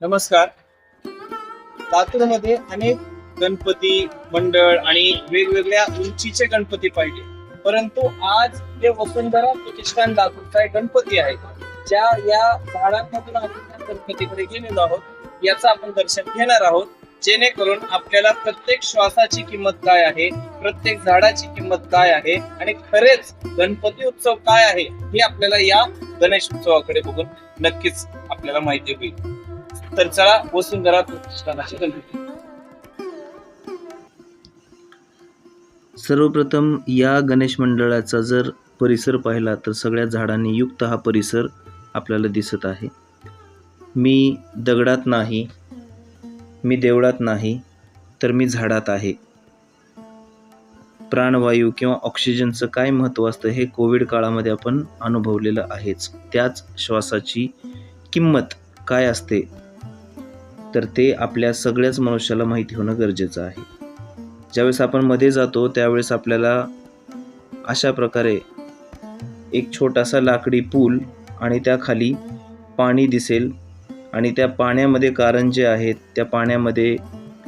नमस्कार. लातूरमध्ये अनेक गणपती मंडळ आणि वेगवेगळ्या उंचीचे गणपती पाहिले. परंतु आज जे वसुंधरा प्रतिष्ठान लातूरचा एक गणपती आहे ज्या या झाडांमधून आपण गणपतीकडे गेलेलो आहोत याचं आपण दर्शन घेणार आहोत. जेणेकरून आपल्याला प्रत्येक श्वासाची किंमत काय आहे प्रत्येक झाडाची किंमत काय आहे आणि खरेच गणपती उत्सव काय आहे हे आपल्याला या गणेश उत्सवाकडे बघून नक्कीच आपल्याला माहिती होईल. तर चला वसुंधरा प्रतिष्ठानाचे गणपती सर्वप्रथम या गणेश मंडळाचा जर परिसर पाहिला तर सगळ्या झाडांनी युक्त हा परिसर आपल्याला दिसत आहे. मी दगडात नाही मी देवळात नाही तर मी झाडात आहे. प्राणवायू किंवा ऑक्सिजनचं काय महत्त्व असतं हे कोविड काळामध्ये आपण अनुभवलेलं आहेच. त्याच श्वासाची किंमत काय असते तर ते आपल्या सगळ्याच मनुष्याला माहिती होणं गरजेचं आहे. ज्यावेळेस आपण मध्ये जातो त्यावेळेस आपल्याला अशा प्रकारे एक छोटासा लाकडी पूल आणि त्याखाली पाणी दिसेल आणि त्या पाण्यामध्ये कारंजे आहेत त्या पाण्यामध्ये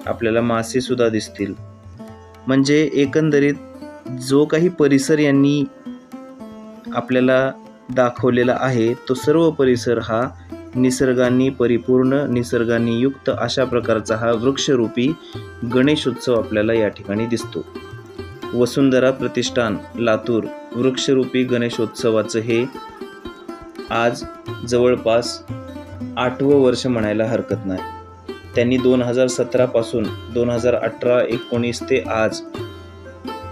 आपल्याला मासेसुद्धा दिसतील. म्हणजे एकंदरीत जो काही परिसर यांनी आपल्याला दाखवलेला आहे तो सर्व परिसर हा निसर्गांनी परिपूर्ण निसर्गांनी युक्त अशा प्रकारचा हा वृक्षरूपी गणेशोत्सव आपल्याला या ठिकाणी दिसतो. वसुंधरा प्रतिष्ठान लातूर वृक्षरूपी गणेशोत्सवाचं हे आज जवळपास आठवं वर्ष म्हणायला हरकत नाही. त्यांनी दोन हजार सतरापासून दोन हजार अठरा एकोणीस ते आज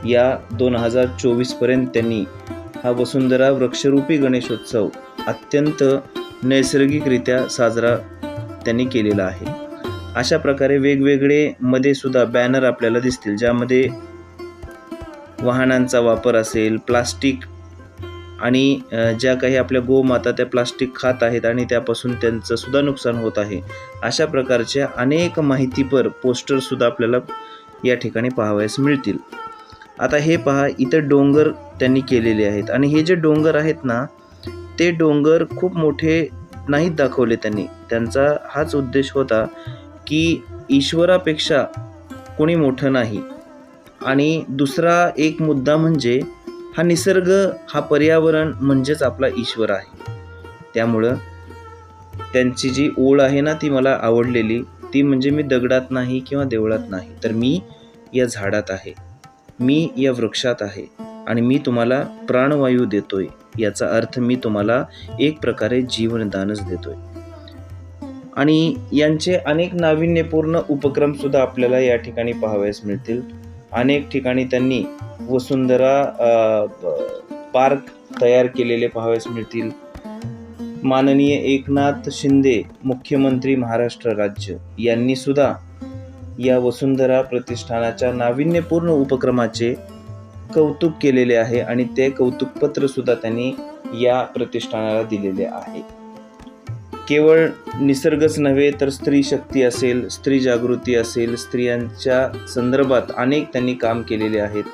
या दोन हजार चोवीसपर्यंत त्यांनी हा वसुंधरा वृक्षरूपी गणेशोत्सव अत्यंत नैसर्गिकरित्या साजरा त्यांनी केलेला आहे. अशा प्रकारे वेगवेगळे मध्ये सुद्धा बॅनर आपल्याला दिसतील ज्यामध्ये वाहनांचा वापर असेल प्लास्टिक आणि ज्या काही आपल्या गोमाता त्या प्लास्टिक खात आहेत आणि त्यापासून त्यांचं सुद्धा नुकसान होत आहे. अशा प्रकारच्या अनेक माहितीपर पोस्टरसुद्धा आपल्याला या ठिकाणी पाहावयास मिळतील. आता हे पहा इथं डोंगर त्यांनी केलेले आहेत. आणि हे जे डोंगर आहेत ना ते डोंगर खूप मोठे नाहीत दाखवले त्यांनी. त्यांचा हाच उद्देश होता की ईश्वरापेक्षा कोणी मोठं नाही. आणि दुसरा एक मुद्दा म्हणजे हा निसर्ग हा पर्यावरण म्हणजेच आपला ईश्वर आहे. त्यामुळं त्यांची जी ओळ आहे ना ती मला आवडलेली ती म्हणजे मी दगडात नाही किंवा देवळात नाही. तर मी या झाडात आहे. मी या वृक्षात आहे. आणि मी तुम्हाला प्राणवायू देतोय. याचा अर्थ मी तुम्हाला एक प्रकारे जीवनदानच देतोय. आणि यांचे अनेक नाविन्यपूर्ण उपक्रमसुद्धा आपल्याला या ठिकाणी पाहावयास मिळतील. अनेक ठिकाणी त्यांनी वसुंधरा पार्क तयार केलेले पाहावयास मिळतील. माननीय एकनाथ शिंदे मुख्यमंत्री महाराष्ट्र राज्य यांनीसुद्धा या वसुंधरा प्रतिष्ठानाच्या नाविन्यपूर्ण उपक्रमाचे कौतुक केलेले आहे आणि ते कौतुकपत्रसुद्धा त्यांनी या प्रतिष्ठानाला दिलेले आहे. केवळ निसर्गच नव्हे तर स्त्री शक्ती असेल स्त्री जागृती असेल स्त्रियांच्या संदर्भात अनेक त्यांनी काम केलेले आहेत.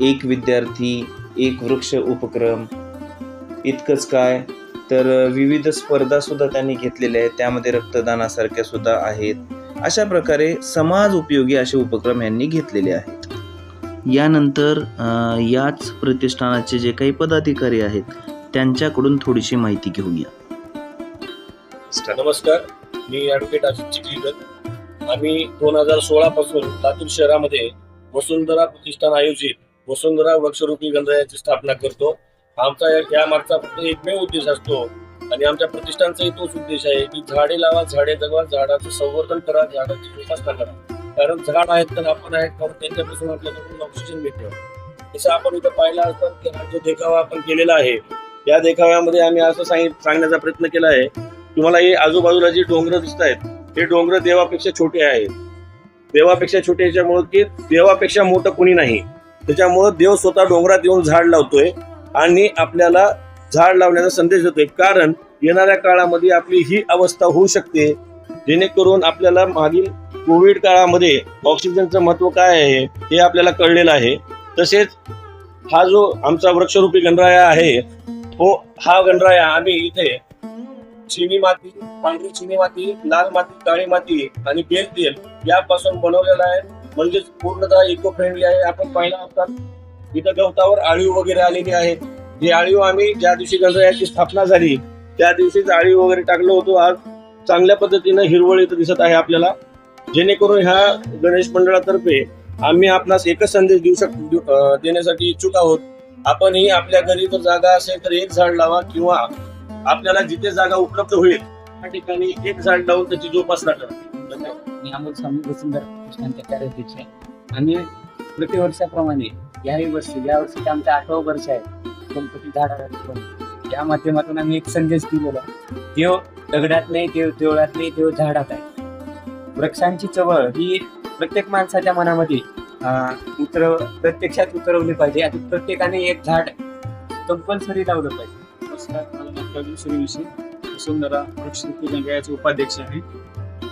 एक विद्यार्थी एक वृक्ष उपक्रम इतकंच काय? तर विविध स्पर्धासुद्धा त्यांनी घेतलेल्या आहेत. त्यामध्ये रक्तदानासारख्या सुद्धा आहेत. अशा प्रकारे समाज उपयोगी असे उपक्रम यांनी घेतलेले आहेत. यानंतर याच प्रतिष्ठानाचे जे काही पदाधिकारी आहेत त्यांच्याकडून थोडीशी माहिती घेऊया. नमस्कार. मी ॲडव्होकेट अजित चिखलीकर. आम्ही दोन हजार सोळा पासून लातूर शहरामध्ये वसुंधरा प्रतिष्ठान आयोजित वसुंधरा वृक्षरूपी गंधराची स्थापना करतो. आमचा यामागचा या मागचा फक्त एकमेव उद्देश असतो आणि आमच्या प्रतिष्ठानचाही तोच उद्देश आहे की झाडे लावा झाडे जगवा झाडाचं संवर्धन करा झाडाची जोपासना करा. कारण झाड आहेत तर आपण आहेत. कारण त्यांच्यापासून आपल्याला ऑक्सिजन मिळतो जसं आपण इथं पाहिलं असतं की हा जो देखावा आपण केलेला आहे या देखाव्यामध्ये आम्ही असं सांगित सांगण्याचा प्रयत्न केला आहे. तुम्हाला हे आजूबाजूला जे डोंगर दिसत आहेत हे डोंगर देवापेक्षा छोटे आहेत. देवापेक्षा छोटे याच्यामुळं की देवापेक्षा मोठं कोणी नाही. त्याच्यामुळं देव स्वतः डोंगरात येऊन झाड लावतोय आणि आपल्याला झाड लावण्याचा संदेश देतोय. कारण येणाऱ्या काळामध्ये आपली ही अवस्था होऊ शकते. जेणेकरून आपल्याला मागील कोविड काळामध्ये ऑक्सिजनचं महत्त्व काय आहे हे आपल्याला कळलेलं आहे. तसेच हा जो आमचा वृक्षरूपी गणराया आहे हो हा गणराया आम्ही इथे चिनी माती पांढरी चिनी माती लाल माती काळी माती आणि बेल तेल यापासून बनवलेला आहे. म्हणजेच पूर्णतः इको फ्रेंडली आहे. आपण पाहिला असतात इथं गवतावर आळीव वगैरे आलेली आहेत ही आळीव आम्ही ज्या दिवशी गणरायाची स्थापना झाली त्या दिवशीच आळीव वगैरे टाकलो होतो. आज चांगल्या पद्धतीनं हिरवळ इथं दिसत आहे आपल्याला. जेणेकरून ह्या गणेश मंडळातर्फे आम्ही आपणास एकच संदेश देऊ शक देण्यासाठी इच्छुक आहोत. आपणही आपल्या घरी जर जागा असेल तर एक झाड लावा किंवा आपल्याला जिथे जागा उपलब्ध होईल त्या ठिकाणी एक झाड लावून त्याची जोपासना करा. मी अमोल स्वामी वसुंधरा कृष्णांच्या कार्याध्यक्ष आम्ही प्रतिवर्षाप्रमाणे याही वर्षी या वर्षी आमचं आठवं वर्ष आहे. गणपती झाडाला या माध्यमातून आम्ही एक संदेश दिलेला देव दगडात नाही देव देवळात नाही देव झाडात आहे. वृक्षांची चवळ ही प्रत्येक माणसाच्या मनामध्ये उतरव प्रत्यक्षात उतरवली पाहिजे आणि प्रत्येकाने एक झाड कंपल्सरी लावलं पाहिजे. नमस्कार सूर्यवंशी वसुंधरा वृक्षरूपी गंगायाचे उपाध्यक्ष आहे.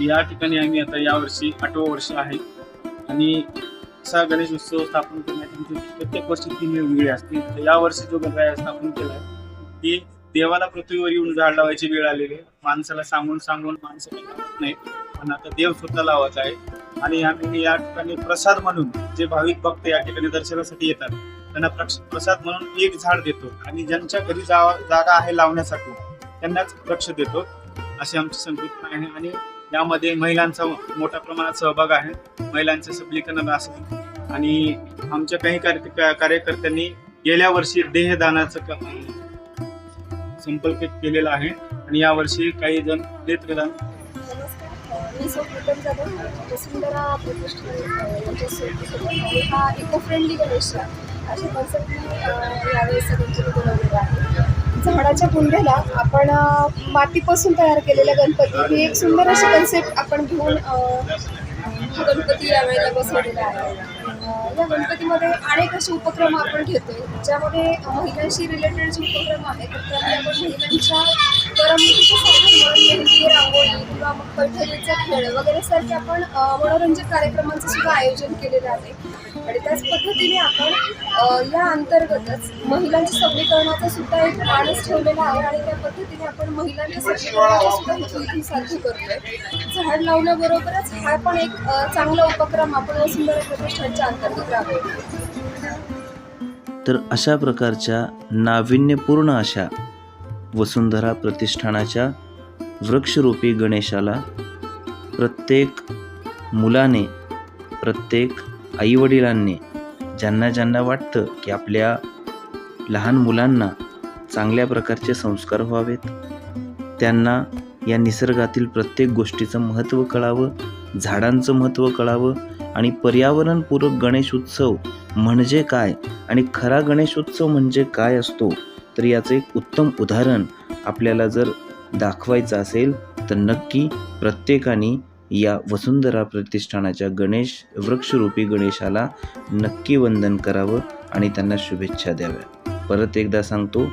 या ठिकाणी आम्ही आता यावर्षी आठवं वर्ष आहे. आणि असा गणेश उत्सव स्थापन करण्याची आमची प्रत्येक वर्षी ती वेगवेगळी असते. तर या वर्षी जो गणराया स्थापन केला आहे ती देवाला पृथ्वीवर येऊन झाड लावायची वेळ आलेली आहे. माणसाला सांगून सांगून माणसं नाही. पण आता देव स्वतः लावत आहे. आणि आम्ही या ठिकाणी प्रसाद म्हणून जे भाविक भक्त या ठिकाणी दर्शनासाठी येतात त्यांना प्रक्ष- प्रसाद म्हणून एक झाड देतो. आणि ज्यांच्या घरी जागा आहे लावण्यासाठी त्यांनाच लक्ष देतो. अशी आमची संकल्पना आहे. आणि यामध्ये महिलांचा मोठ्या प्रमाणात सहभाग आहे. महिलांचं सबलीकरण असेल आणि आमच्या काही कार्य- कार्यकर्त्यांनी गेल्या वर्षी देहदानाचं संपर्क केलेला आहे आणि यावर्षी काही जण नेत्रदान नमस्कार. मी जाधव. वसुंधरा प्रतिष्ठान म्हणजे हा इको फ्रेंडली गणेश आहे. अशा कन्सेप्टने यावेळेस बनवलेला आहे झाडाच्या कुंड्याला आपण मातीपासून तयार केलेला गणपती. ही एक सुंदर अशी कन्सेप्ट आपण घेऊन हा गणपती यावेळेला बसवलेला आहे. या गणपतीमध्ये अनेक असे उपक्रम आपण घेतोय. ज्यामध्ये महिलांशी रिलेटेड जे उपक्रम आहेत त्यामध्ये आपण महिलांच्या करमणुकीचं साधन मेहंदी रांगोळी किंवा मग पैठणीचा खेळ वगैरे सारखे आपण मनोरंजक कार्यक्रमांचं सुद्धा आयोजन केलेलं आहे. आणि त्याच पद्धतीने आपण या अंतर्गतच महिलांच्या सबलीकरणाचा सुद्धा एक मानस ठेवलेला आहे आणि त्या पद्धतीने आपण महिलांच्या सबलीकरणाचा सुद्धा इथे साध्य करतोय. झाड लावण्याबरोबरच हा पण एक चांगला उपक्रम आपण वसुंधरा प्रतिष्ठानच्या अंतर्गत राबवतो तर अशा प्रकारच्या नाविन्यपूर्ण अशा वसुंधरा प्रतिष्ठानाच्या वृक्षरूपी गणेशाला प्रत्येक मुलाने प्रत्येक आईवडिलांनी ज्यांना ज्यांना वाटतं की आपल्या लहान मुलांना चांगल्या प्रकारचे संस्कार व्हावेत त्यांना या निसर्गातील प्रत्येक गोष्टीचं महत्त्व कळावं झाडांचं महत्त्व कळावं आणि पर्यावरणपूरक गणेश उत्सव म्हणजे काय आणि खरा गणेशोत्सव म्हणजे काय असतो तर याचं एक उत्तम उदाहरण आपल्याला जर दाखवायचं असेल तर नक्की प्रत्येकाने या वसुंधरा प्रतिष्ठानाच्या गणेश वृक्षरूपी गणेशाला नक्की वंदन करावं आणि त्यांना शुभेच्छा द्याव्या. परत एकदा सांगतो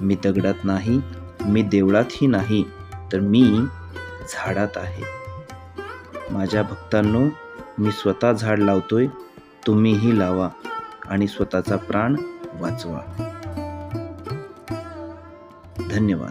मी दगडात नाही मी देवळातही नाही तर मी झाडात आहे. माझ्या भक्तांनो मी स्वतः झाड लावतोय तुम्हीही लावा आणि स्वतःचा प्राण वाचवा. धन्यवाद.